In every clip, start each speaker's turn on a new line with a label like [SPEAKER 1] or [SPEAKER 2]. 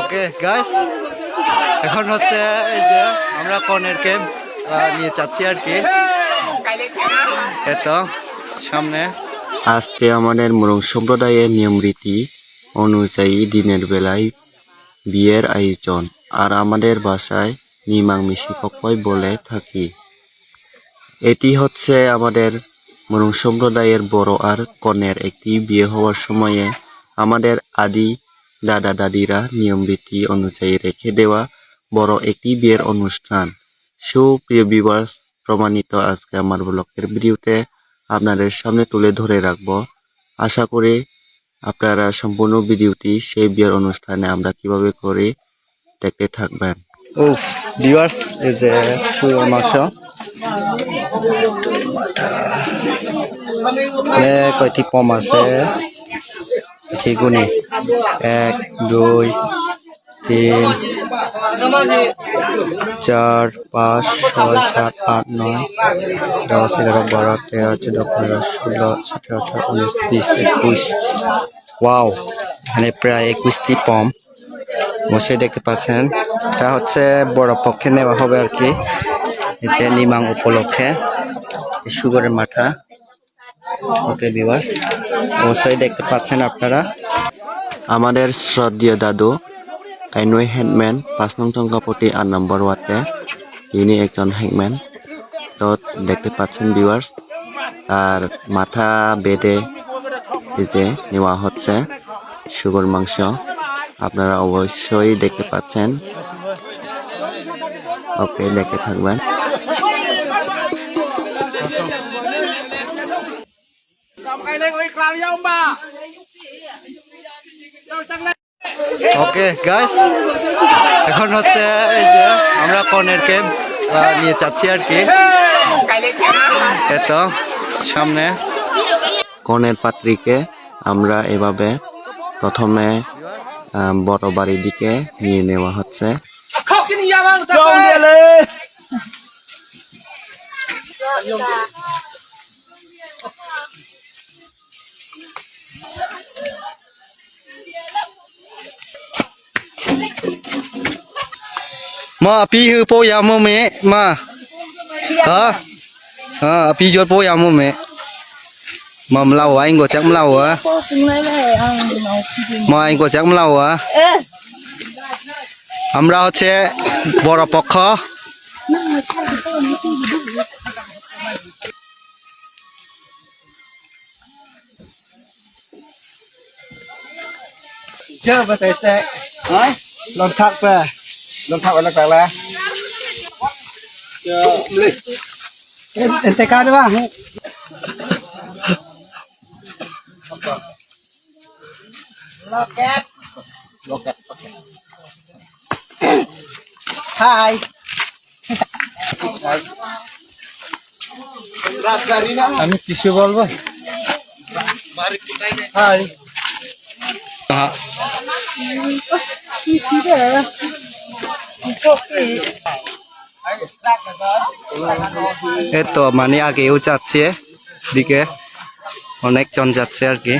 [SPEAKER 1] Okay guys এখন হচ্ছে এই যে আমরা কনের ক্যাম্প নিয়ে চাচ্ছি আর কি এত সামনে আজকে আমাদের মরং সম্প্রদায়ের নিয়ম রীতি অনুযায়ী দিনের বেলায় বিয়ের আয়োজন আর আমাদের বাসায় নিমাং মিশি বলে থাকি এটি হচ্ছে আমাদের মরং সম্প্রদায়ের বড় আর কনের একটি বিয়ে হওয়ার সময়ে আমাদের আদি দাদা দাদিরা নিয়মবিধি অনুযায়ী রেখে দেওয়া বড় একটি বিয়ের অনুষ্ঠান সুপ্রিয় বিবাস প্রমাণিত আজকে আমার ব্লকের ভিডিওতে আপনাদের সামনে তুলে ধরে রাখব আশা করি আপনারা সম্পূর্ণ ভিডিওটি সেই বিয়ের অনুষ্ঠানে আমরা কিভাবে করে দেখতে থাকবেন ও ভিউয়ার্স এই যে সুর মাংস মানে কয়টি পম আছে ঠিকুনি এক দুই তিন চার পাঁচ ছয় সাত আট নয় দশ এগারো বারো তেরো চোদ্দ পনেরো ষোলো সতেরো আঠারো উনিশ বিশ একুশ ওয়াও এখানে প্রায় একুশটি পম বসে দেখতে পাচ্ছেন তা হচ্ছে বড় পক্ষে নেওয়া হবে আর কি যে নিমাং উপলক্ষে সুগরের মাথা ওকে বিবাস অবশ্যই দেখতে পাচ্ছেন আপনারা আমাদের শ্রদ্ধীয় দাদু কাইনুই হেডম্যান পাঁচ নং টঙ্কাপটি আর নম্বর ওয়াতে তিনি একজন হেডম্যান তো দেখতে পাচ্ছেন ভিউয়ার্স তার মাথা বেঁধে যে নেওয়া হচ্ছে সুগর মাংস আপনারা অবশ্যই দেখতে পাচ্ছেন ওকে দেখে থাকবেন ওকে গাইস এখন হচ্ছে এই যে আমরা কনেরকে নিয়ে চাচ্ছি আর কি এত সামনে কনের পাত্রীকে আমরা এভাবে প্রথমে বড় বাড়ির দিকে নিয়ে নেওয়া হচ্ছে ma hư po ya mo me ma hả à pi cho ya mo me mà lâu anh có chắc lâu á mà anh có chắc lâu á আমরা হচ্ছে বড় পক্ষ যা बताइए লঙ্কা นนท์เท่าอะไรกันละเอ็นเตก้าด้วยว่าล็อกแก๊สล็อกแก๊ส Hi. আমি কিছু বলবো হাই এতো মানে আগেও যাচ্ছে দিকে অনেকজন যাচ্ছে আর কি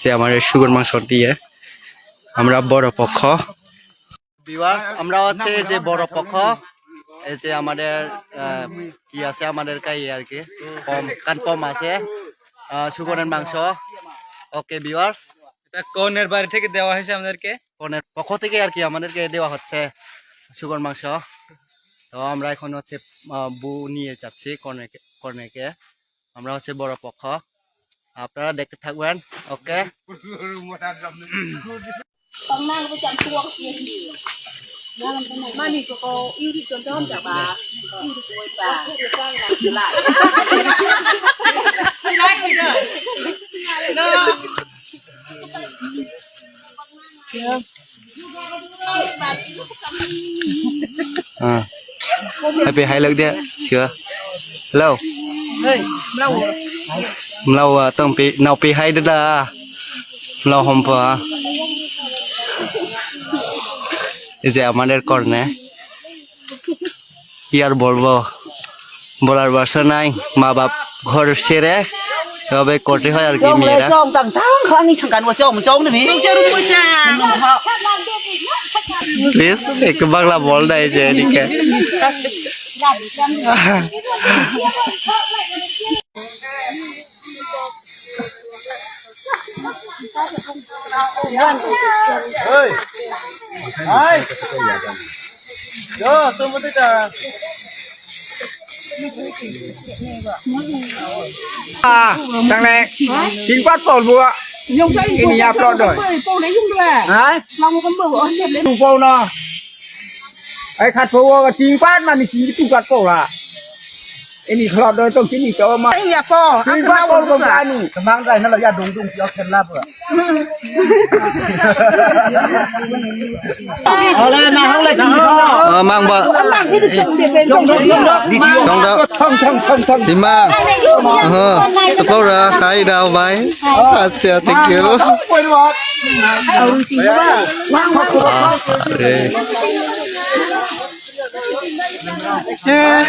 [SPEAKER 1] যে আমার সুগর মাংস দিয়ে আমরা বড় পক্ষ বিভার্স আমরা হচ্ছে যে বড় পক্ষ এই যে আমাদের কি আছে আমাদের কাই আর কি কান কম আছে সুগরের মাংস ওকে বিভার্স কনের বাড়ি থেকে দেওয়া হয়েছে আমাদেরকে কনের পক্ষ থেকে আর কি আমাদেরকে দেওয়া হচ্ছে সুগর মাংস তো আমরা এখন হচ্ছে বু নিয়ে যাচ্ছি কর্নেকে কর্নেকে আমরা হচ্ছে বড় পক্ষ আপনারা দেখতে থাকবেন ওকে Yeah. à happy hai lực đi, chưa lâu lâu lâu à, tông pi nào pi hai đứt là lâu hôm vừa যে আমাদের কর্ণে কি আর বলবো বলার বাসা নাই মা বাপ ঘর সেরে তবে কোটি হয় আর কি মেয়েরা প্লিজ একটু বাংলা বল দেয় যে এদিকে À, thằng này chính quát còn vụ ạ Nhung thấy cái này nhập rồi rồi. Cô lấy nhung là. Hả? Lòng con bự ơn nhập lên. Cô nó. Ai khát phố cái chín phát mà mình chín cái tủ gạt cổ là. ini kalau ada tong kini kau mah ini apa aku nak orang kau ni kembang dah nak ya dong dong kau kena apa oleh nah oleh kau mang ba dong dong dong dong thong thong thong thong si mang tụi ờ, cô ờ, ra khai đào máy chào thank you Ah, ừ, à, yeah. Dạ.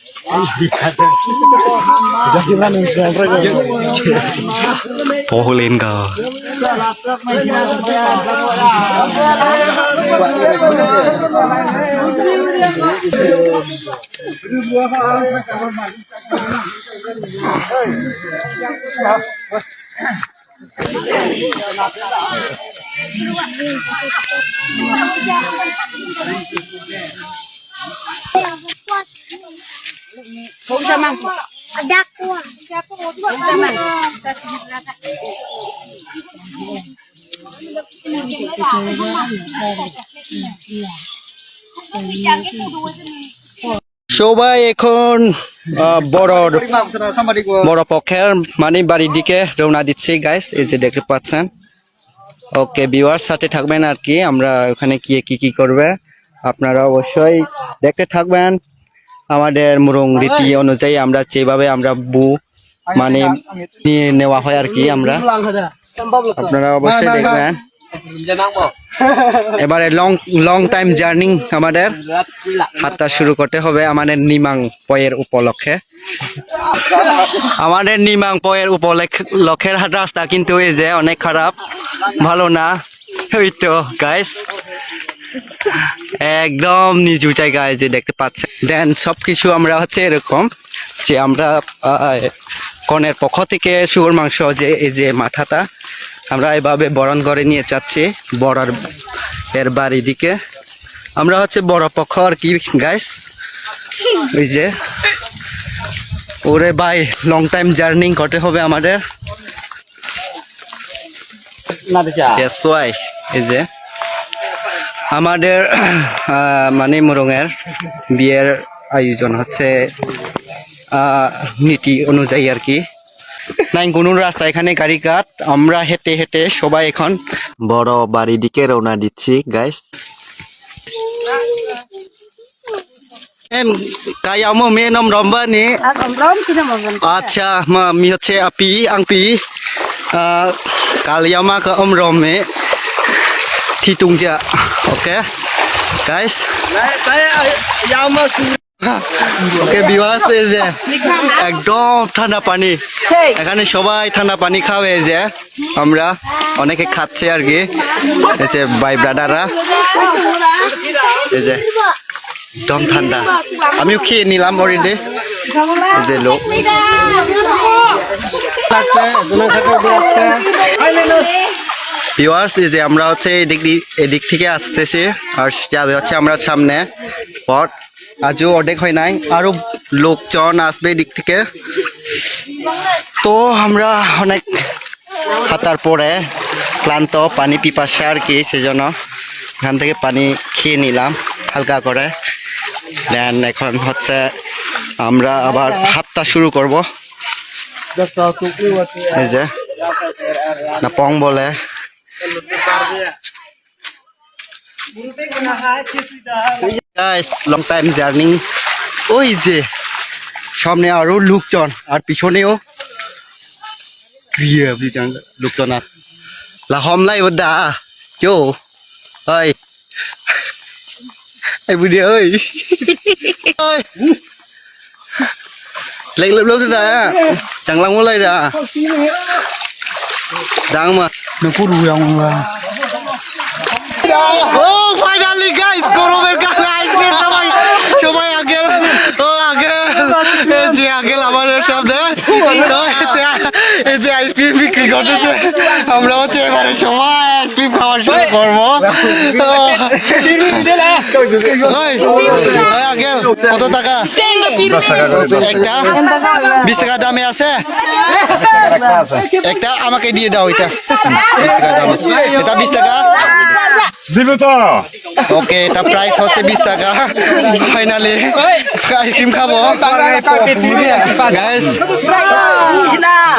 [SPEAKER 1] Pohulin kau. Terima kasih telah menonton! Huwag maku. Ada ko. সবাই এখন বড় বড় পক্ষের মানে বাড়ির দিকে রওনা দিচ্ছি গাইস এই যে দেখতে পাচ্ছেন ওকে বিওয়ার সাথে থাকবেন আর কি আমরা ওখানে কি কি করবে আপনারা অবশ্যই দেখতে থাকবেন আমাদের মুরং রীতি অনুযায়ী আমরা যেভাবে আমরা বু মানে নিয়ে নেওয়া হয় আর কি আমরা আপনারা অবশ্যই দেখবেন এবারে লং লং টাইম জার্নি আমাদের হাতটা শুরু করতে হবে আমাদের নিমাং পয়ের উপলক্ষে আমাদের নিমাং পয়ের উপলক্ষের রাস্তা কিন্তু এই যে অনেক খারাপ ভালো না ওই তো গাইস একদম নিচু জায়গায় যে দেখতে পাচ্ছেন দেন সব কিছু আমরা হচ্ছে এরকম যে আমরা কনের পক্ষ থেকে শুয়োর মাংস যে এই যে মাথাটা আমরা এভাবে বরণ করে নিয়ে যাচ্ছি বড়ার এর বাড়ির দিকে আমরা হচ্ছে বড় পক্ষ আর কি গাইস ওই যে ওরে ভাই লং টাইম জার্নি করতে হবে আমাদের এই যে আমাদের মানে মরঙের বিয়ের আয়োজন হচ্ছে নীতি অনুযায়ী আর কি নাই কোনো রাস্তা এখানে গাড়ি কাট আমরা হেঁটে হেঁটে সবাই এখন বড় বাড়ি দিকে রওনা দিচ্ছি গাইস আচ্ছা ওকে গাইস ওকে বিভাস এই যে একদম ঠান্ডা পানি এখানে সবাই ঠান্ডা পানি খাওয়া এই যে আমরা অনেকে খাচ্ছে আর কি এই যে ভাই ব্রাদাররা এই যে একদম ঠান্ডা আমিও খেয়ে নিলাম অলরেডি এই যে লোক ভিওয়ার্স এই যে আমরা হচ্ছে এদিক এদিক থেকে আসতেছি আর যাবে হচ্ছে আমরা সামনে পট আজও অর্ধেক হয় নাই আরও লোকজন আসবে এদিক থেকে তো আমরা অনেক হাতার পরে ক্লান্ত পানি পিপাসা আর কি সেজন্য এখান থেকে পানি খেয়ে নিলাম হালকা করে দেন এখন হচ্ছে আমরা আবার হাতটা শুরু করব এই যে না পং বলে গাইস লং টাইম জার্নি ওই যে সামনে আরো লোকজন আর পিছনেও লোকজন আর লাহমলাই দা চো ওই ai bùi địa ơi ơi lấy lớp lớp ra দাং মা নকুর হুয়া ও ফাইনালি গাইস করো এই যে আইসক্রিম বিক্রি করতেছে আমরা হচ্ছে এবারে সবাই আইসক্রিম খাওয়া শুরু করবো আগেল কত টাকা একটা বিশ টাকা দামে আছে একটা আমাকে দিয়ে দাও এটা বিশ এটা বিশ টাকা ওকে এটা প্রাইস হচ্ছে বিশ টাকা ফাইনালি আইসক্রিম খাবো গাইস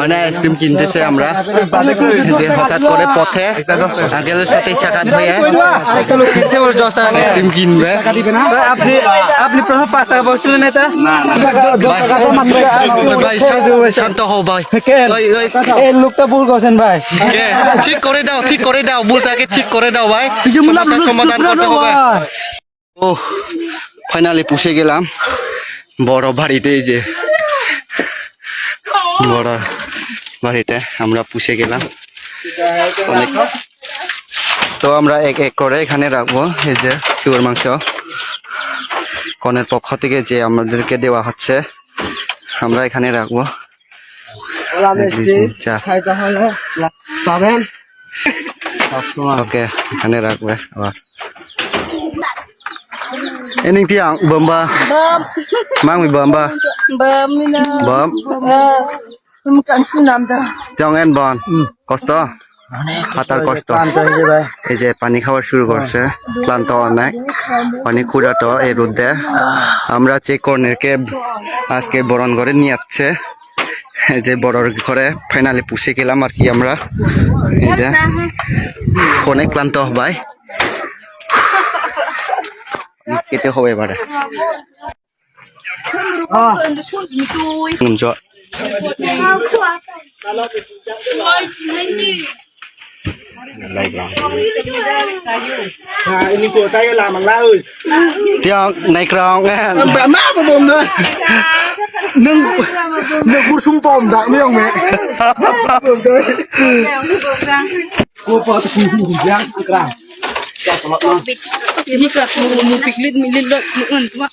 [SPEAKER 1] মানে আইসক্রিম কিনতেছে আমরা হঠাৎ করে পথে আগের সাথে সাক্ষাৎ হয়ে আইসক্রিম কিনবে আপনি আপনি প্রথম পাঁচ টাকা বসছিলেন শান্ত হও ভাই লোকটা ভুল করছেন ভাই ঠিক করে দাও ঠিক করে দাও ভুলটাকে ঠিক করে দাও ভাই সমাধান করতে হবে ও ফাইনালি পুষে গেলাম বড় বাড়িতে যে বড় বাড়িতে আমরা পুষে গেলাম অনেক তো আমরা এক এক করে এখানে রাখবো এই যে শিওর মাংস কনের পক্ষ থেকে যে আমাদেরকে দেওয়া হচ্ছে আমরা এখানে রাখবো ওকে এখানে রাখবে আবার ini tiang bomba mang কষ্ট কষ্ট এই যে পানি খাওয়া ক্লান্ত এই আমরা চেক কর্নেরকে আজকে বরণ করে নিয়ে যাচ্ছে এই যে বড় ঘরে ফাইনালি পুষে গেলাম আর কি আমরা এই যে অনেক ক্লান্ত ভাই কেটে হবে এবারে Like lang. Ah, ini ko tayo lamang lao. Tiyo, naikrong nga. Ang bama pa bom na. Nung nung kursong pom dak mo yung me. Ko pa sa kuhu yang krang. Ini kat mo mo piklit mililot mo an tuwa.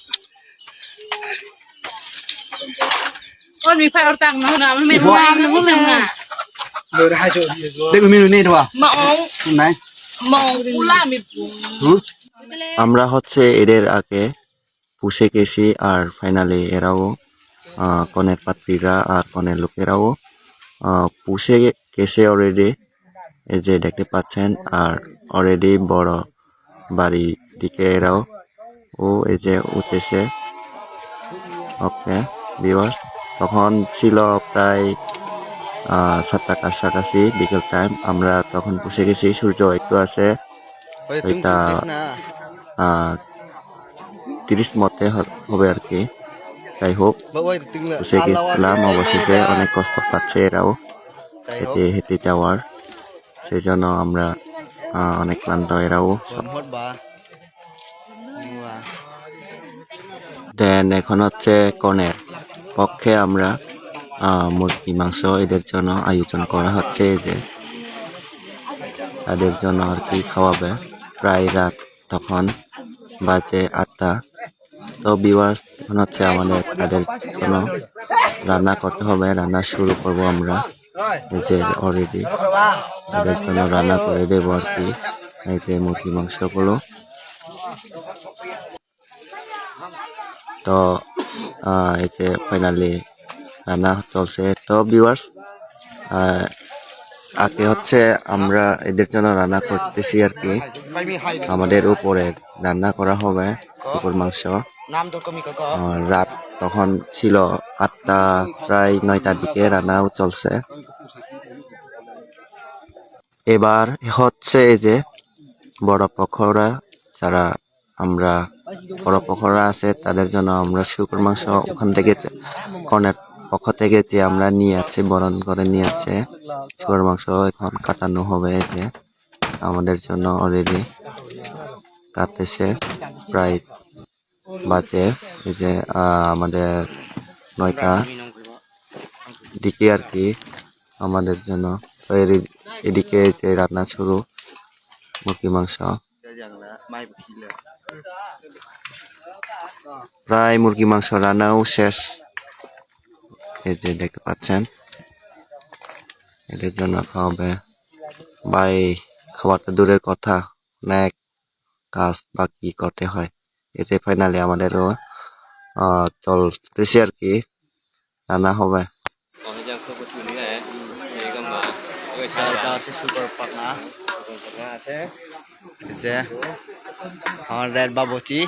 [SPEAKER 1] আমরা হচ্ছে এদের আগে পুষে গেছি আর finally এরাও কনের পাত্রীরা আর কনের লোকেরাও পুষে গেছে অলরেডি এই যে দেখতে পাচ্ছেন আর অলরেডি বড় বাড়ি দিকে এরাও ও এই যে উঠেছে ওকে বিবাস তখন ছিল প্রায় সাতটা কাছাকাছি বিকেল টাইম আমরা তখন বসে গেছি সূর্য একটু আছে ওইটা তিরিশ মতে হবে আর কি তাই হোক বসে গেছিলাম অবশেষে অনেক কষ্ট পাচ্ছে এরাও হেঁটে হেঁটে যাওয়ার সেই জন্য আমরা অনেক ক্লান্ত এরাও দেন এখন হচ্ছে কনের পক্ষে আমরা মুরগি মাংস এদের জন্য আয়োজন করা হচ্ছে যে তাদের জন্য আর কি খাওয়াবে প্রায় রাত তখন বাজে আটটা তো বিওয়ার্স হচ্ছে আমাদের তাদের জন্য রান্না করতে হবে রান্না শুরু করব আমরা এই যে অলরেডি তাদের জন্য রান্না করে দেবো আর কি এই যে মুরগি মাংসগুলো তো এই যে ফাইনালি রান্না চলছে তো ভিউয়ার্স আগে হচ্ছে আমরা এদের জন্য রান্না করতেছি আর কি আমাদের উপরে রান্না করা হবে কুকুর মাংস রাত তখন ছিল আটটা প্রায় নয়টার দিকে রান্নাও চলছে এবার হচ্ছে এই যে বড় পক্ষরা যারা আমরা বড় পকরা আছে তাদের জন্য আমরা শুকুর মাংস ওখান থেকে কনের পক্ষ থেকে যে আমরা নিয়ে যাচ্ছি বরণ করে নিয়ে যাচ্ছে শুকুর মাংস এখন কাটানো হবে যে আমাদের জন্য অলরেডি কাটতেছে প্রায় বাজে এই যে আমাদের নয়টা দিকে আর কি আমাদের জন্য এদিকে যে রান্না শুরু মুরগি মাংস প্রায় মুরগি মাংস রান্নাও শেষ এই যে দেখতে পাচ্ছেন এদের জন্য খাওয়াবে ভাই খাবারটা দূরের কথা অনেক কাজ বাকি করতে হয় এতে ফাইনালি আমাদেরও চলতেছে আর কি রান্না হবে আছে সুপার আছে Kese. Model babuci.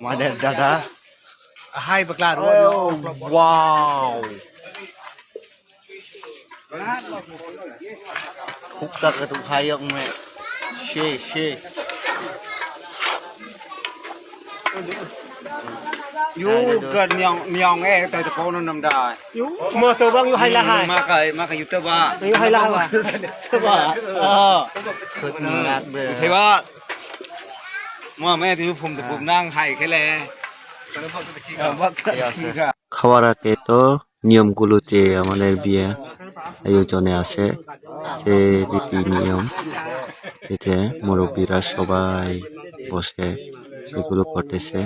[SPEAKER 1] Model dada. Hai beklar. Oh, wow. Hukta ke tuh hayang me. She she. Oh, dia. อยู่เกิดเนียงเนียงเอ้แต่ตะโกนนำได้ยู่มาตัวบ้างอยู่ไฮละไฮมาคยมาไกอยู่ตะบ้าอยู่ไฮละไฮตะบ้าเออคือนัดเบอร์เทว่ามาแม่ที่ผมตะปุมนั่งไห้แค่แล খাওয়ার আ গ ก তো นি য ় ম গ ু ল ো য ย আমাদের เিียอายุো জ ন ে আ ছ ย সে র ิ ত ি নিয়ম এ มา ম ুปีร ব ส র บายบอสเে এগুলো করতেছে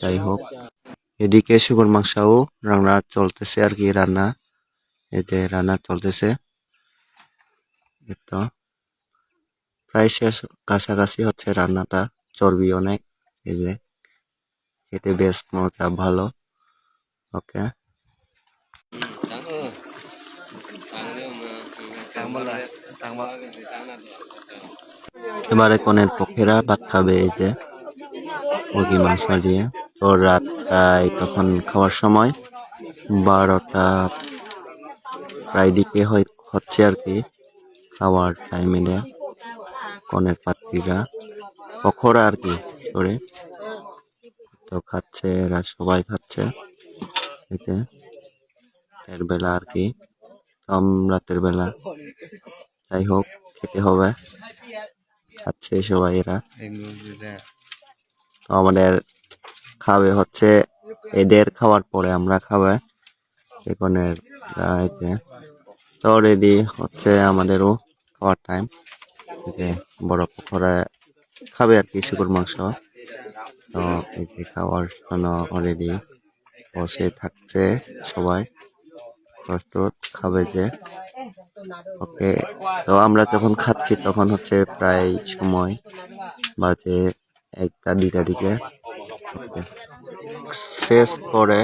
[SPEAKER 1] যাই হোক এদিকে শুকর মাংসাও রান্না চলতেছে আর কি রান্না এতে রান্না চলতেছে তো প্রায় শেষ কাছাকাছি হচ্ছে রান্নাটা চর্বি অনেক এই যে খেতে বেশ মজা ভালো ওকে এবারে কনের পক্ষেরা ভাত খাবে এই যে মুরগি মাছ দিয়ে তো রাতটায় তখন খাওয়ার সময় বারোটা প্রায় দিকে হচ্ছে আর কি খাওয়ার টাইমে দেয় কনের পাত্রীরা পখরা আর কি করে তো খাচ্ছে এরা সবাই খাচ্ছে এতে রাতের বেলা আর কি কম রাতের বেলা যাই হোক খেতে হবে খাচ্ছে সবাই এরা আমাদের খাবে হচ্ছে এদের খাওয়ার পরে আমরা খাবে এখনের তো রেডি হচ্ছে আমাদেরও খাওয়ার টাইম যে বড় পুকুরে খাবে আর কি শুকুর মাংস তো এই যে খাওয়ার জন্য অলরেডি বসে থাকছে সবাই প্রস্তুত খাবে যে ওকে তো আমরা যখন খাচ্ছি তখন হচ্ছে প্রায় সময় বাজে একটা দুইটা দিকে শেষ পরে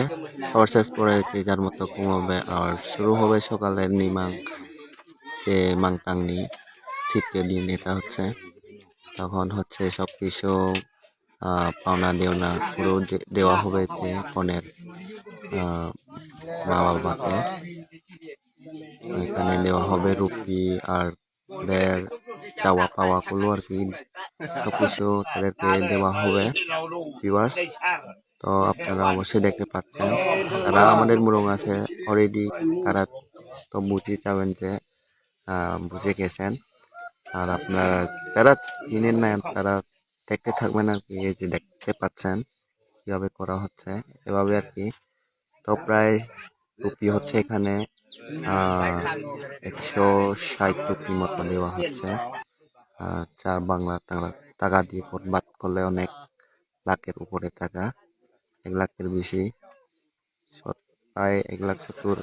[SPEAKER 1] আবার শেষ পরে যে যার মতো ঘুমাবে আর শুরু হবে সকালের নিমাং যে মাংটাংনি ঠিককে দিন এটা হচ্ছে তখন হচ্ছে সব কিছু পাওনা দেওনা পুরো দেওয়া হবে যে কনের মা বাবাকে এখানে দেওয়া হবে রুপি আর দেড় চাওয়া করলো আর কি সব কিছু তাদেরকে দেওয়া হবে ভিউয়ার্স তো আপনারা অবশ্যই দেখতে পাচ্ছেন তারা আমাদের মুরং আছে অলরেডি তারা তো বুঝে যাবেন যে বুঝে গেছেন আর আপনার যারা চিনেন না তারা দেখতে থাকবেন আর কি এই যে দেখতে পাচ্ছেন কীভাবে করা হচ্ছে এভাবে আর কি তো প্রায় টুপি হচ্ছে এখানে একশো ষাট রুপি মতো দেওয়া হচ্ছে চার বাংলা টাকা টাকা দিয়ে বাদ করলে অনেক লাখের উপরে টাকা এক লাখের বেশি প্রায় এক লাখ সত্তর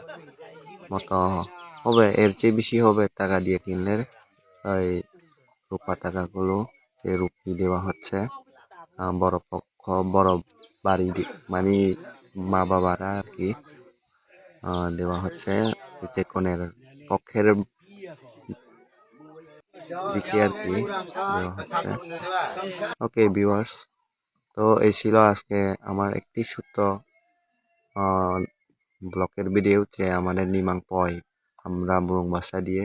[SPEAKER 1] মতো হবে এর চেয়ে বেশি হবে টাকা দিয়ে কিনলে এই রূপা টাকাগুলো যে রুপি দেওয়া হচ্ছে বড় পক্ষ বড় বাড়ি মানে মা বাবারা আর কি দেওয়া হচ্ছে যে কোণের পক্ষের দিকে আর কি দেওয়া হচ্ছে ওকে ভিউয়ার্স তো এই ছিল আজকে আমার একটি সূত্র ব্লকের ভিডিও যে আমাদের নিমাং পয় আমরা বুরুং ভাষা দিয়ে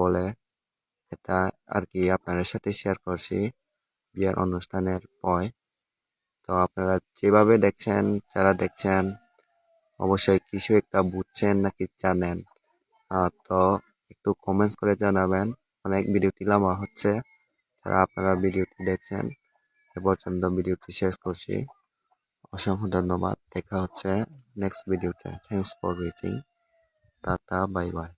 [SPEAKER 1] বলে এটা আর কি আপনাদের সাথে শেয়ার করছি বিয়ার অনুষ্ঠানের পয় তো আপনারা যেভাবে দেখছেন যারা দেখছেন অবশ্যই কিছু একটা বুঝছেন নাকি জানেন তো একটু কমেন্টস করে জানাবেন অনেক ভিডিওটি লামা হচ্ছে যারা আপনারা ভিডিওটি দেখছেন এ পর্যন্ত ভিডিওটি শেষ করছি অসংখ্য ধন্যবাদ দেখা হচ্ছে নেক্সট ভিডিওতে thanks for watching tata bye by